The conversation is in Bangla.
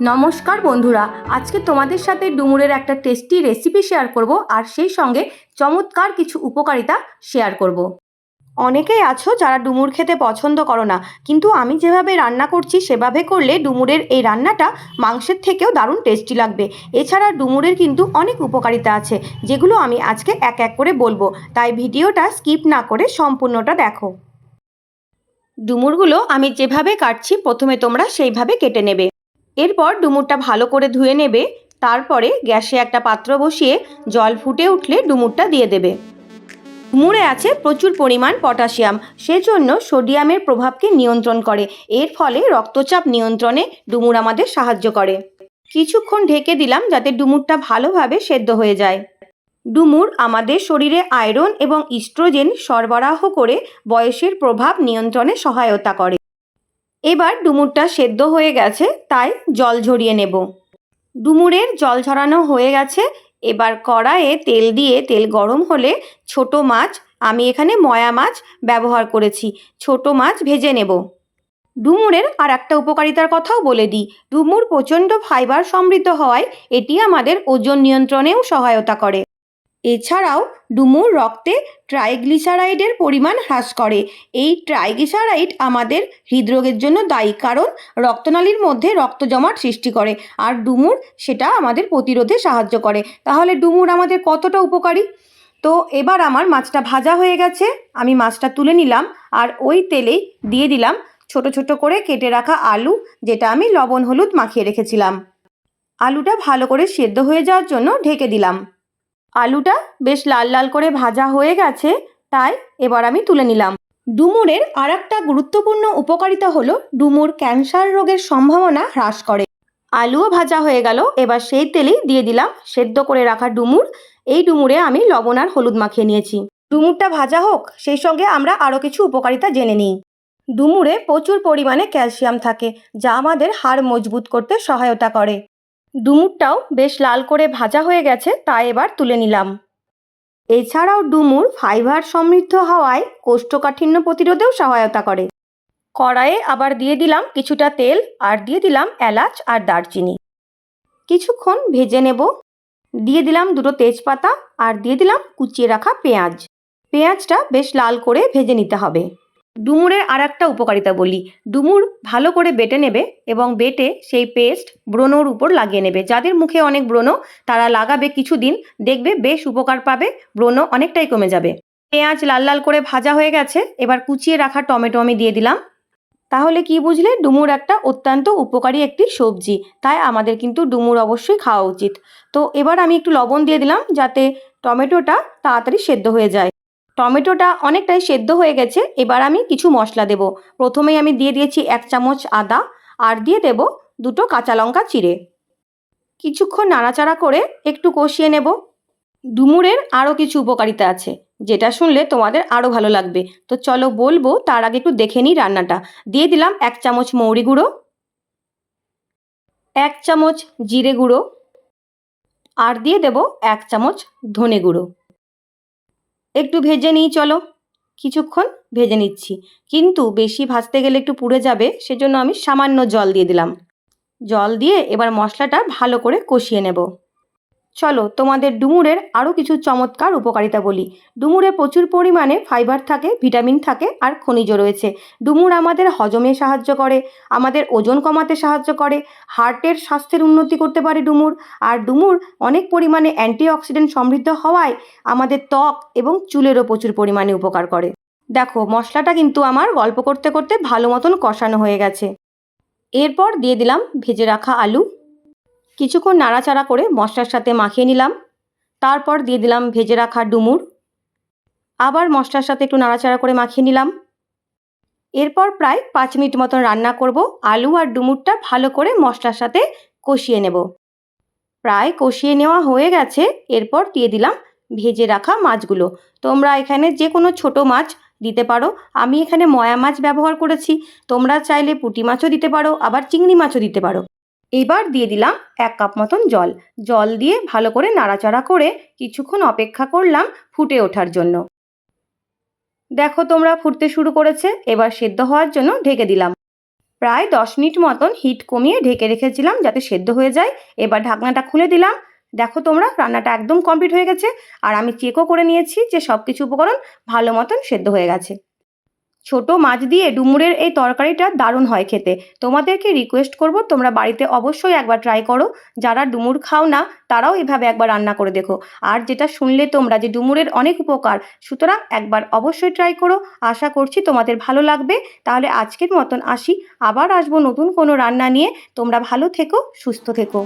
নমস্কার বন্ধুরা, আজকে তোমাদের সাথে ডুমুরের একটা টেস্টি রেসিপি শেয়ার করব আর সেই সঙ্গে চমৎকার কিছু উপকারিতা শেয়ার করব। অনেকেই আছো যারা ডুমুর খেতে পছন্দ করো না, কিন্তু আমি যেভাবে রান্না করছি সেভাবে করলে ডুমুরের এই রান্নাটা মাংসের থেকেও দারুণ টেস্টি লাগবে। এছাড়া ডুমুরের কিন্তু অনেক উপকারিতা আছে, যেগুলো আমি আজকে এক এক করে বলব, তাই ভিডিওটা স্কিপ না করে সম্পূর্ণটা দেখো। ডুমুরগুলো আমি যেভাবে কাটছি, প্রথমে তোমরা সেইভাবে কেটে নেবে। এরপর ডুমুরটা ভালো করে ধুয়ে নেবে, তারপরে গ্যাসে একটা পাত্র বসিয়ে জল ফুটে উঠলে ডুমুরটা দিয়ে দেবে। ডুমুরে আছে প্রচুর পরিমাণ পটাশিয়াম, সেজন্য সোডিয়ামের প্রভাবকে নিয়ন্ত্রণ করে। এর ফলে রক্তচাপ নিয়ন্ত্রণে ডুমুর আমাদের সাহায্য করে। কিছুক্ষণ ঢেকে দিলাম যাতে ডুমুরটা ভালোভাবে সেদ্ধ হয়ে যায়। ডুমুর আমাদের শরীরে আয়রন এবং ইস্ট্রোজেন সরবরাহ করে বয়সের প্রভাব নিয়ন্ত্রণে সহায়তা করে। এবার ডুমুরটা সেদ্ধ হয়ে গেছে, তাই জল ঝরিয়ে নেব। ডুমুরের জল ঝরানো হয়ে গেছে, এবার কড়াইয়ে তেল দিয়ে তেল গরম হলে ছোট মাছ, আমি এখানে ময়া মাছ ব্যবহার করেছি, ছোট মাছ ভেজে নেব। ডুমুরের আর একটা উপকারিতার কথাও বলে দিই, ডুমুর প্রচণ্ড ফাইবার সমৃদ্ধ হওয়ায় এটি আমাদের ওজন নিয়ন্ত্রণেও সহায়তা করে। এছাড়াও ডুমুর রক্তে ট্রাইগ্লিসারাইডের পরিমাণ হ্রাস করে। এই ট্রাইগ্লিসারাইড আমাদের হৃদরোগের জন্য দায়ী, কারণ রক্তনালীর মধ্যে রক্ত জমাট সৃষ্টি করে, আর ডুমুর সেটা আমাদের প্রতিরোধে সাহায্য করে। তাহলে ডুমুর আমাদের কতটা উপকারী? তো এবার আমার মাছটা ভাজা হয়ে গেছে, আমি মাছটা তুলে নিলাম, আর ওই তেলেই দিয়ে দিলাম ছোট ছোট করে কেটে রাখা আলু, যেটা আমি লবণ হলুদ মাখিয়ে রেখেছিলাম। আলুটা ভালো করে সেদ্ধ হয়ে যাওয়ার জন্য ঢেকে দিলাম। আলুটা বেশ লাল লাল করে ভাজা হয়ে গেছে, তাই এবার আমি তুলে নিলাম। ডুমুরের আর একটা গুরুত্বপূর্ণ উপকারিতা হলো ডুমুর ক্যান্সার রোগের সম্ভাবনা হ্রাস করে। আলুও ভাজা হয়ে গেল, এবার সেই তেলেই দিয়ে দিলাম সেদ্ধ করে রাখা ডুমুর। এই ডুমুরে আমি লবণ আর হলুদ মাখিয়ে নিয়েছি। ডুমুরটা ভাজা হোক, সেই সঙ্গে আমরা আরও কিছু উপকারিতা জেনে নিই। ডুমুরে প্রচুর পরিমাণে ক্যালসিয়াম থাকে, যা আমাদের হাড় মজবুত করতে সহায়তা করে। ডুমুরটাও বেশ লাল করে ভাজা হয়ে গেছে তাই এবার তুলে নিলাম। এছাড়াও ডুমুর ফাইবার সমৃদ্ধ হওয়ায় কোষ্ঠকাঠিন্য প্রতিরোধেও সহায়তা করে। কড়াইয়ে আবার দিয়ে দিলাম কিছুটা তেল আর দিয়ে দিলাম এলাচ আর দারচিনি। কিছুক্ষণ ভেজে নেব। দিয়ে দিলাম দুটো তেজপাতা আর দিয়ে দিলাম কুচিয়ে রাখা পেঁয়াজ। পেঁয়াজটা বেশ লাল করে ভেজে নিতে হবে। ডুমুরের আর একটা উপকারিতা বলি। ডুমুর ভালো করে বেটে নেবে এবং বেটে সেই পেস্ট ব্রণর উপর লাগিয়ে নেবে। যাদের মুখে অনেক ব্রণ, তারা লাগাবে কিছুদিন, দেখবে বেশ উপকার পাবে, ব্রণ অনেকটাই কমে যাবে। পেঁয়াজ লাল লাল করে ভাজা হয়ে গেছে, এবার কুচিয়ে রাখা টমেটো আমি দিয়ে দিলাম। তাহলে কি বুঝলে, ডুমুর একটা অত্যন্ত উপকারী একটি সবজি, তাই আমাদের কিন্তু ডুমুর অবশ্যই খাওয়া উচিত। তো এবার আমি একটু লবণ দিয়ে দিলাম, যাতে টমেটোটা তাড়াতাড়ি সেদ্ধ হয়ে যায়। টমেটোটা অনেকটাই সেদ্ধ হয়ে গেছে, এবার আমি কিছু মশলা দেব। প্রথমেই আমি দিয়ে দিয়েছি এক চামচ আদা, আর দিয়ে দেব দুটো কাঁচা লঙ্কা চিড়ে। কিছুক্ষণ নাড়াচাড়া করে একটু কষিয়ে নেব। ডুমুরের আরও কিছু উপকারিতা আছে, যেটা শুনলে তোমাদের আরও ভালো লাগবে। তো চলো বলব, তার আগে একটু দেখে নিই রান্নাটা। দিয়ে দিলাম এক চামচ মৌরি গুঁড়ো, এক চামচ জিরে গুঁড়ো, আর দিয়ে দেব এক চামচ ধনে গুঁড়ো। একটু ভেজে নিই, চলো। কিছুক্ষণ ভেজে নিচ্ছি। কিন্তু বেশি ভাজতে গেলে একটু পুড়ে যাবে, সেজন্য আমি সামান্য জল দিয়ে দিলাম। জল দিয়ে এবার মশলাটা ভালো করে কষিয়ে নেব। চলো তোমাদের ডুমুরের আরও কিছু চমৎকার উপকারিতা বলি। ডুমুরে প্রচুর পরিমাণে ফাইবার থাকে ভিটামিন থাকে আর খনিজ রয়েছে। ডুমুর আমাদের হজমে সাহায্য করে, আমাদের ওজন কমাতে সাহায্য করে হার্টের স্বাস্থ্যের উন্নতি করতে পারে ডুমুর। আর ডুমুর অনেক পরিমাণে অ্যান্টিঅক্সিডেন্ট সমৃদ্ধ হওয়ায় আমাদের ত্বক এবং চুলেরও প্রচুর পরিমাণে উপকার করে। দেখো, মশলাটা কিন্তু আমার গল্প করতে করতে ভালো মতন কষানো হয়ে গেছে। এরপর দিয়ে দিলাম ভেজে রাখা আলু। কিছুক্ষণ নাড়াচাড়া করে মশলার সাথে মাখিয়ে নিলাম। তারপর দিয়ে দিলাম ভেজে রাখা ডুমুর। আবার মশলার সাথে একটু নাড়াচাড়া করে মাখিয়ে নিলাম। এরপর প্রায় পাঁচ মিনিট মতন রান্না করব। আলু আর ডুমুরটা ভালো করে মশলার সাথে কষিয়ে নেব। প্রায় কষিয়ে নেওয়া হয়ে গেছে। এরপর দিয়ে দিলাম ভেজে রাখা মাছগুলো। তোমরা এখানে যে কোনো ছোট মাছ দিতে পারো। আমি এখানে ময়া মাছ ব্যবহার করেছি। তোমরা চাইলে পুঁটি মাছও দিতে পারো, আবার চিংড়ি মাছও দিতে পারো। এবার দিয়ে দিলাম এক কাপ মতন জল। জল দিয়ে ভালো করে নাড়াচাড়া করে কিছুক্ষণ অপেক্ষা করলাম ফুটে ওঠার জন্য। দেখো তোমরা ফুটতে শুরু করেছে, এবার সেদ্ধ হওয়ার জন্য ঢেকে দিলাম। প্রায় দশ মিনিট মতন হিট কমিয়ে ঢেকে রেখেছিলাম যাতে সেদ্ধ হয়ে যায়। এবার ঢাকনাটা খুলে দিলাম। দেখো তোমরা, রান্নাটা একদম কমপ্লিট হয়ে গেছে। আর আমি চেকও করে নিয়েছি যে সব কিছু উপকরণ ভালো মতন সেদ্ধ হয়ে গেছে। ছোট মাছ দিয়ে ডুমুরের এই তরকারিটা দারুণ হয় খেতে। তোমাদেরকে রিকোয়েস্ট করব, তোমরা বাড়িতে অবশ্যই একবার ট্রাই করো। যারা ডুমুর খাও না, তারাও এভাবে একবার রান্না করে দেখো। আর যেটা শুনলে তোমরা যে ডুমুরের অনেক উপকার, সুতরাং একবার অবশ্যই ট্রাই করো। আশা করছি তোমাদের ভালো লাগবে। তাহলে আজকের মতন আসি। আবার আসব নতুন কোনো রান্না নিয়ে। তোমরা ভালো থেকো, সুস্থ থেকো।